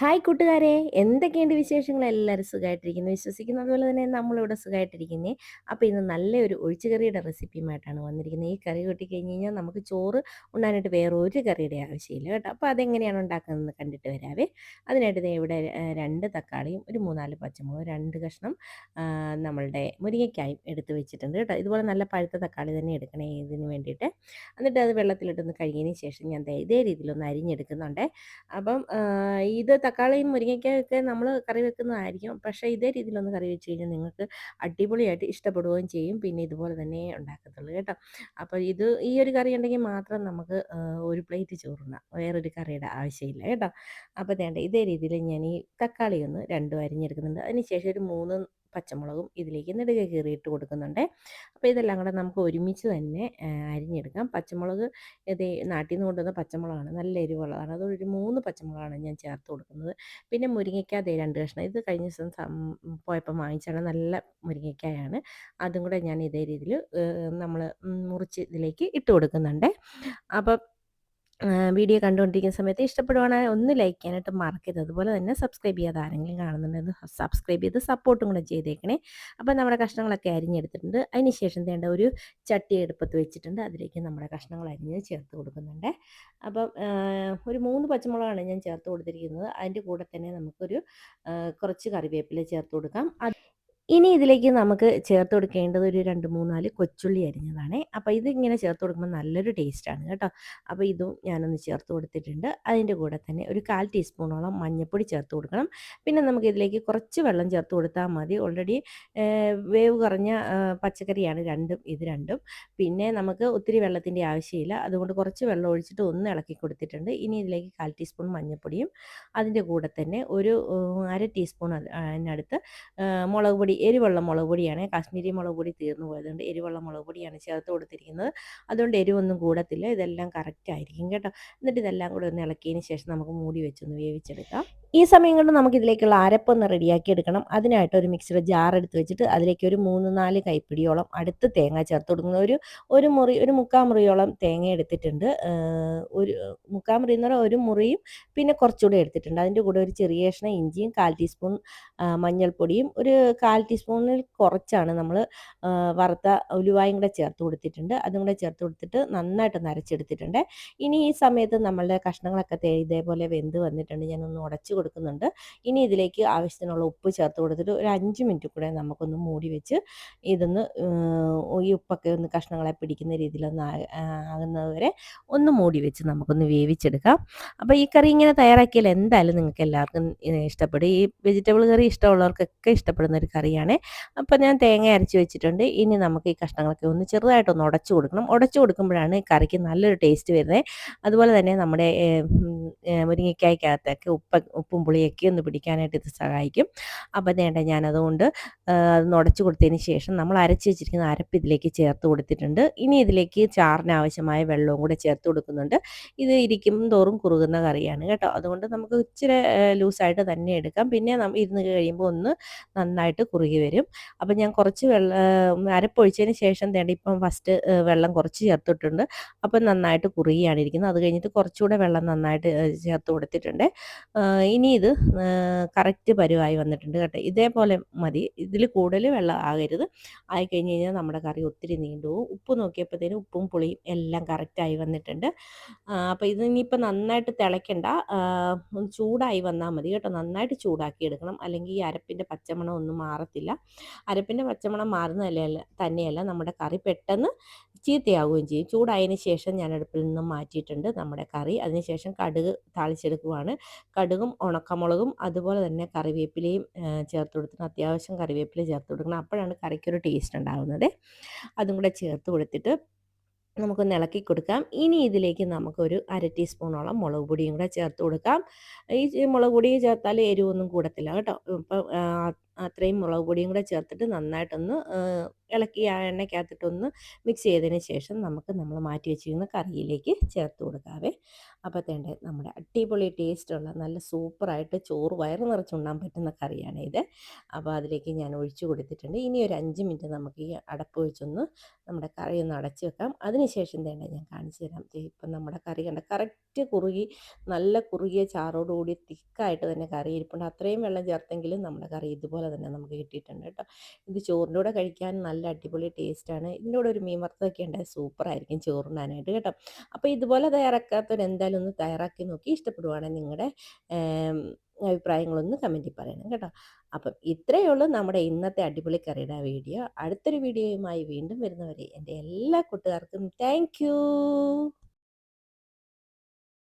Hi കൂട്ടുകാരെ. എന്തൊക്കെയുണ്ട് വിശേഷങ്ങൾ? എല്ലാവരും സുഖമായിട്ടിരിക്കുന്നു വിശ്വസിക്കുന്നു അതുപോലെ തന്നെ നമ്മളിവിടെ സുഖമായിട്ടിരിക്കുന്നേ അപ്പോൾ ഇന്ന് നല്ലൊരു ഒഴിച്ചുകറിയുടെ റെസിപ്പിയുമായിട്ടാണ് വന്നിരിക്കുന്നത്. ഈ കറി കൂട്ടി കഴിഞ്ഞ് കഴിഞ്ഞാൽ നമുക്ക് ചോറ് ഉണ്ണാനായിട്ട് വേറെ ഒരു കറിയുടെ ആവശ്യമില്ല കേട്ടോ. അപ്പോൾ അതെങ്ങനെയാണ് ഉണ്ടാക്കുന്നതെന്ന് കണ്ടിട്ട് വരാവേ. അതിനായിട്ട് ഇവിടെ രണ്ട് തക്കാളിയും ഒരു മൂന്നാൽ പച്ചമുളക് രണ്ട് കഷ്ണം നമ്മളുടെ മുരിങ്ങയ്ക്കായും എടുത്ത് വെച്ചിട്ടുണ്ട് കേട്ടോ. ഇതുപോലെ നല്ല പഴുത്ത തക്കാളി തന്നെ എടുക്കണേ ഇതിന് വേണ്ടിയിട്ട്. എന്നിട്ട് അത് വെള്ളത്തിലിട്ടൊന്ന് കഴുകിയതിന് ശേഷം ഞാൻ ഇതേ രീതിയിലൊന്ന് അരിഞ്ഞെടുക്കുന്നുണ്ട്. അപ്പം ഇത് തക്കാളിയും മുരിങ്ങയ്ക്കൊക്കെ നമ്മൾ കറി വെക്കുന്നതായിരിക്കും. പക്ഷേ ഇതേ രീതിയിലൊന്ന് കറി വെച്ച് കഴിഞ്ഞാൽ നിങ്ങൾക്ക് അടിപൊളിയായിട്ട് ഇഷ്ടപ്പെടുകയും ചെയ്യും. പിന്നെ ഇതുപോലെ തന്നെ ഉണ്ടാക്കത്തുള്ളൂ കേട്ടോ. അപ്പോൾ ഇത് ഈ ഒരു കറി ഉണ്ടെങ്കിൽ മാത്രം നമുക്ക് ഒരു പ്ലേറ്റ് ചോറുണ്ണാം. വേറൊരു കറിയുടെ ആവശ്യമില്ല കേട്ടോ. അപ്പോൾ വേണ്ട ഇതേ രീതിയിൽ ഞാൻ ഈ തക്കാളി ഒന്ന് രണ്ടും അരിഞ്ഞെടുക്കുന്നുണ്ട്. അതിന് ശേഷം ഒരു മൂന്ന് പച്ചമുളകും ഇതിലേക്ക് നെടുകെ കീറിയിട്ട് കൊടുക്കുന്നുണ്ട്. അപ്പോൾ ഇതെല്ലാം കൂടെ നമുക്ക് ഒരുമിച്ച് തന്നെ അരിഞ്ഞെടുക്കാം. പച്ചമുളക് ഇത് നാട്ടിൽ നിന്ന് കൊണ്ടുവന്ന പച്ചമുളകാണ് നല്ല എരിവുള്ളതാണ്. അതൊരു മൂന്ന് പച്ചമുളകാണ് ഞാൻ ചേർത്ത് കൊടുക്കുന്നത്. പിന്നെ മുരിങ്ങയ്ക്ക ദേ രണ്ട് കഷ്ണം. ഇത് കഴിഞ്ഞ ദിവസം പോയപ്പോൾ വാങ്ങിച്ചാണ് നല്ല മുരിങ്ങയ്ക്കായാണ്. അതും കൂടെ ഞാൻ ഇതേ രീതിയിൽ നമ്മൾ മുറിച്ച് ഇതിലേക്ക് ഇട്ട് കൊടുക്കുന്നുണ്ട്. അപ്പം വീഡിയോ കണ്ടുകൊണ്ടിരിക്കുന്ന സമയത്ത് ഇഷ്ടപ്പെടുവാണെങ്കിൽ ഒന്ന് ലൈക്ക് ചെയ്യാനായിട്ട് മറക്കരുത്. അതുപോലെ തന്നെ സബ്സ്ക്രൈബ് ചെയ്യാതെ ആരെങ്കിലും കാണുന്നുണ്ടെങ്കിൽ സബ്സ്ക്രൈബ് ചെയ്ത് സപ്പോർട്ടും കൂടെ ചെയ്തേക്കണേ. അപ്പോൾ നമ്മുടെ കഷ്ണങ്ങളൊക്കെ അരിഞ്ഞെടുത്തിട്ടുണ്ട്. അതിന് ശേഷം വേണ്ട ഒരു ചട്ടി എടുപ്പത്ത് വെച്ചിട്ടുണ്ട്. അതിലേക്ക് നമ്മുടെ കഷ്ണങ്ങൾ അരിഞ്ഞ് ചേർത്ത് കൊടുക്കുന്നുണ്ട്. അപ്പം ഒരു മൂന്ന് പച്ചമുളകാണ് ഞാൻ ചേർത്ത് കൊടുത്തിരിക്കുന്നത്. അതിന്റെ കൂടെ തന്നെ നമുക്കൊരു കുറച്ച് കറിവേപ്പില ചേർത്ത് കൊടുക്കാം. അത് ഇനി ഇതിലേക്ക് നമുക്ക് ചേർത്ത് കൊടുക്കേണ്ടത് ഒരു രണ്ട് മൂന്നാൽ കൊച്ചുള്ളി അരിഞ്ഞതാണ്. അപ്പോൾ ഇതിങ്ങനെ ചേർത്ത് കൊടുക്കുമ്പോൾ നല്ലൊരു ടേസ്റ്റാണ് കേട്ടോ. അപ്പോൾ ഇതും ഞാനൊന്ന് ചേർത്ത് കൊടുത്തിട്ടുണ്ട്. അതിന്റെ കൂടെ തന്നെ ഒരു കാൽ ടീസ്പൂണോളം മഞ്ഞൾപ്പൊടി ചേർത്ത് കൊടുക്കണം. പിന്നെ നമുക്ക് ഇതിലേക്ക് കുറച്ച് വെള്ളം ചേർത്ത് കൊടുത്താൽ മതി. ഓൾറെഡി വേവ് കുറഞ്ഞ പച്ചക്കറിയാണ് രണ്ടും ഇത് രണ്ടും. പിന്നെ നമുക്ക് ഒത്തിരി വെള്ളത്തിന്റെ ആവശ്യമില്ല. അതുകൊണ്ട് കുറച്ച് വെള്ളം ഒഴിച്ചിട്ട് ഒന്ന് ഇളക്കി കൊടുത്തിട്ടുണ്ട്. ഇനി ഇതിലേക്ക് കാൽ ടീസ്പൂൺ മഞ്ഞൾപ്പൊടിയും അതിന്റെ കൂടെ തന്നെ ഒരു അര ടീസ്പൂൺ അത് അതിനടുത്ത് മുളക് പൊടി എരിവുള്ള മുളക് പൊടിയാണ്. കാശ്മീരി മുളക് പൊടി തീർന്നു പോയതുകൊണ്ട് എരിവുള്ള മുളക് പൊടിയാണ് ചേർത്ത് കൊടുത്തിരിക്കുന്നത്. അതുകൊണ്ട് എരിവൊന്നും കൂടത്തില്ല. ഇതെല്ലാം കറക്റ്റ് ആയിരിക്കും കേട്ടോ. എന്നിട്ട് ഇതെല്ലാം കൂടെ ഒന്ന് ഇളക്കിയതിന് ശേഷം നമുക്ക് മൂടി വെച്ചൊന്ന് വേവിച്ചെടുക്കാം. ഈ സമയം കൊണ്ട് നമുക്ക് ഇതിലേക്കുള്ള അരപ്പൊന്ന് റെഡിയാക്കി എടുക്കണം അതിനായിട്ട് ഒരു മിക്സിയുടെ ജാർ എടുത്ത് വെച്ചിട്ട് അതിലേക്ക് ഒരു മൂന്ന് നാല് കൈപ്പിടിയോളം അടുത്ത് തേങ്ങ ചേർത്ത് കൊടുക്കുന്ന. ഒരു ഒരു മുറി ഒരു മുക്കാൽ മുറിയോളം തേങ്ങ എടുത്തിട്ടുണ്ട്. ഒരു മുക്കാൽ മുറി എന്ന് പറഞ്ഞാൽ ഒരു മുറിയും പിന്നെ കുറച്ചുകൂടെ എടുത്തിട്ടുണ്ട്. അതിന്റെ കൂടെ ഒരു ചെറിയ കഷ്ണം ഇഞ്ചിയും കാൽ ടീസ്പൂൺ മഞ്ഞൾപ്പൊടിയും ഒരു കാൽ ടീസ്പൂണിൽ കുറച്ചാണ് നമ്മൾ വറുത്ത ഉലുവായും കൂടെ ചേർത്ത് കൊടുത്തിട്ടുണ്ട്. അതും കൂടെ ചേർത്ത് കൊടുത്തിട്ട് നന്നായിട്ട് നരച്ചെടുത്തിട്ടുണ്ട്. ഇനി ഈ സമയത്ത് നമ്മളുടെ കഷ്ണങ്ങളൊക്കെ ഇതേപോലെ വെന്ത് വന്നിട്ടുണ്ട്. ഞാനൊന്ന് ഉടച്ചു കൊടുക്കുന്നുണ്ട്. ഇനി ഇതിലേക്ക് ആവശ്യത്തിനുള്ള ഉപ്പ് ചേർത്ത് കൊടുത്തിട്ട് ഒരു അഞ്ച് മിനിറ്റ് കൂടെ നമുക്കൊന്ന് മൂടി വെച്ച് ഇതൊന്ന് ഈ ഉപ്പൊക്കെ ഒന്ന് കഷ്ണങ്ങളെ പിടിക്കുന്ന രീതിയിലൊന്ന് ആകുന്നത് വരെ ഒന്ന് മൂടി വെച്ച് നമുക്കൊന്ന് വേവിച്ചെടുക്കാം. അപ്പോൾ ഈ കറി ഇങ്ങനെ തയ്യാറാക്കിയാൽ എന്തായാലും നിങ്ങൾക്ക് എല്ലാവർക്കും ഇഷ്ടപ്പെടും. ഈ വെജിറ്റബിൾ കറി ഇഷ്ടമുള്ളവർക്കൊക്കെ ഇഷ്ടപ്പെടുന്ന ഒരു കറിയാണ്. അപ്പോൾ ഞാൻ തേങ്ങ അരച്ച് വെച്ചിട്ടുണ്ട്. ഇനി നമുക്ക് ഈ കഷ്ണങ്ങളൊക്കെ ഒന്ന് ചെറുതായിട്ടൊന്ന് ഉടച്ചു കൊടുക്കണം. ഉടച്ചു കൊടുക്കുമ്പോഴാണ് ഈ കറിക്ക് നല്ലൊരു ടേസ്റ്റ് വരുന്നത്. അതുപോലെ തന്നെ നമ്മുടെ മുരിങ്ങയ്ക്കായ്ക്കകത്തൊക്കെ ഉപ്പ് ഉപ്പും പുളിയൊക്കെ ഒന്ന് പിടിക്കാനായിട്ട് ഇത് സഹായിക്കും. അപ്പം വേണ്ട ഞാനതുകൊണ്ട് നുടച്ചു കൊടുത്തതിന് ശേഷം നമ്മൾ അരച്ച് വെച്ചിരിക്കുന്ന അരപ്പ് ഇതിലേക്ക് ചേർത്ത് കൊടുത്തിട്ടുണ്ട്. ഇനി ഇതിലേക്ക് ചാറിന് ആവശ്യമായ വെള്ളവും കൂടെ ചേർത്ത് കൊടുക്കുന്നുണ്ട്. ഇത് ഇരിക്കും തോറും കുറുകുന്ന കറിയാണ് കേട്ടോ. അതുകൊണ്ട് നമുക്ക് ഇച്ചിരി ലൂസായിട്ട് തന്നെ എടുക്കാം. പിന്നെ ഇരുന്ന് കഴിയുമ്പോൾ ഒന്ന് നന്നായിട്ട് കുറുകി വരും. അപ്പം ഞാൻ കുറച്ച് വെള്ളം അരപ്പൊഴിച്ചതിന് ശേഷം തേണ്ട ഇപ്പം ഫസ്റ്റ് വെള്ളം കുറച്ച് ചേർത്തിട്ടുണ്ട്. അപ്പം നന്നായിട്ട് കുറുകിയാണ് ഇരിക്കുന്നത്. അത് കഴിഞ്ഞിട്ട് കുറച്ചുകൂടെ വെള്ളം നന്നായിട്ട് ചേർത്ത് കൊടുത്തിട്ടുണ്ട്. ഇനി ഇത് കറക്റ്റ് പരുവായി വന്നിട്ടുണ്ട് കേട്ടോ. ഇതേപോലെ മതി. ഇതിൽ കൂടുതൽ വെള്ളം ആകരുത്. ആയി കഴിഞ്ഞ് കഴിഞ്ഞാൽ നമ്മുടെ കറി ഒത്തിരി നീണ്ടു ഉപ്പ് നോക്കിയപ്പോഴത്തേനും ഉപ്പും പുളിയും എല്ലാം കറക്റ്റായി വന്നിട്ടുണ്ട്. അപ്പോൾ ഇത് ഇനിയിപ്പോൾ നന്നായിട്ട് തിളയ്ക്കണ്ട. ചൂടായി വന്നാൽ മതി കേട്ടോ. നന്നായിട്ട് ചൂടാക്കി എടുക്കണം. അല്ലെങ്കിൽ ഈ അരപ്പിന്റെ പച്ചമണം ഒന്നും മാറത്തില്ല. അരപ്പിന്റെ പച്ചമണം മാറുന്നതല്ല തന്നെയല്ല നമ്മുടെ കറി പെട്ടെന്ന് ചീത്തയാവുകയും ചെയ്യും. ചൂടായതിന് ശേഷം ഞാൻ അടുപ്പിൽ നിന്നും മാറ്റിയിട്ടുണ്ട് നമ്മുടെ കറി. അതിനുശേഷം കടുക് താളിച്ചെടുക്കുവാണ്. കടുകും ഉണക്കമുളകും അതുപോലെ തന്നെ കറിവേപ്പിലയും ചേർത്ത് കൊടുത്തിട്ട് അത്യാവശ്യം കറിവേപ്പില ചേർത്ത് കൊടുക്കണം. അപ്പോഴാണ് കറിക്കൊരു ടേസ്റ്റ് ഉണ്ടാകുന്നത് അതും കൂടെ ചേർത്ത് കൊടുത്തിട്ട് നമുക്കൊന്ന് ഇളക്കി കൊടുക്കാം. ഇനി ഇതിലേക്ക് നമുക്കൊരു അര ടീസ്പൂണോളം മുളക് പൊടിയും കൂടെ ചേർത്ത് കൊടുക്കാം. ഈ മുളക് പൊടി ചേർത്താൽ എരിവൊന്നും കൂടത്തില്ല കേട്ടോ. ഇപ്പം അത്രയും മുളക് പൊടിയും കൂടെ ചേർത്തിട്ട് നന്നായിട്ടൊന്ന് ഇളക്കി ആ എണ്ണയ്ക്കകത്തിട്ടൊന്ന് മിക്സ് ചെയ്തതിന് ശേഷം നമുക്ക് നമ്മൾ മാറ്റി വെച്ചിരുന്ന കറിയിലേക്ക് ചേർത്ത് കൊടുക്കാവേ. അപ്പോൾ തേണ്ടേ നമ്മുടെ അടിപൊളി ടേസ്റ്റുള്ള നല്ല സൂപ്പറായിട്ട് ചോറ് വയറ് നിറച്ചുണ്ടാൻ പറ്റുന്ന കറിയാണ് ഇത്. അപ്പോൾ അതിലേക്ക് ഞാൻ ഒഴിച്ചു കൊടുത്തിട്ടുണ്ട്. ഇനി ഒരു അഞ്ച് മിനിറ്റ് നമുക്ക് ഈ അടപ്പ് വെച്ചൊന്ന് നമ്മുടെ കറി ഒന്ന് അടച്ചു വെക്കാം. അതിനുശേഷം തേണ്ട ഞാൻ കാണിച്ചു തരാം. ഇപ്പം നമ്മുടെ കറി കണ്ട കറക്റ്റ് കുറുകി നല്ല കുറുകിയ ചാറോടുകൂടി തിക്കായിട്ട് തന്നെ കറി ഇരിപ്പുണ്ട്. അത്രയും വെള്ളം ചേർത്തെങ്കിലും നമ്മുടെ കറി ഇതുപോലെ തന്നെ നമുക്ക് കിട്ടിയിട്ടുണ്ട് കേട്ടോ. ഇത് ചോറിന്റെ കൂടെ കഴിക്കാൻ നല്ല അടിപൊളി ടേസ്റ്റാണ് ഇതിന്റെ കൂടെ ഒരു മീൻ വറുത്തതൊക്കെ ഉണ്ടായാൽ സൂപ്പറായിരിക്കും ചോറിനാനായിട്ട് കേട്ടോ. അപ്പോൾ ഇതുപോലെ തയ്യാറാക്കാത്തവർ എന്തായാലും ഒന്ന് തയ്യാറാക്കി നോക്കി ഇഷ്ടപ്പെടുവാണെങ്കിൽ നിങ്ങളുടെ അഭിപ്രായങ്ങളൊന്ന് കമന്റിൽ പറയണം കേട്ടോ. അപ്പം ഇത്രയേ ഉള്ളൂ നമ്മുടെ ഇന്നത്തെ അടിപൊളി കറിയുടെ വീഡിയോ. അടുത്തൊരു വീഡിയോയുമായി വീണ്ടും വരുന്നവരെ എന്റെ എല്ലാ കൂട്ടുകാർക്കും താങ്ക്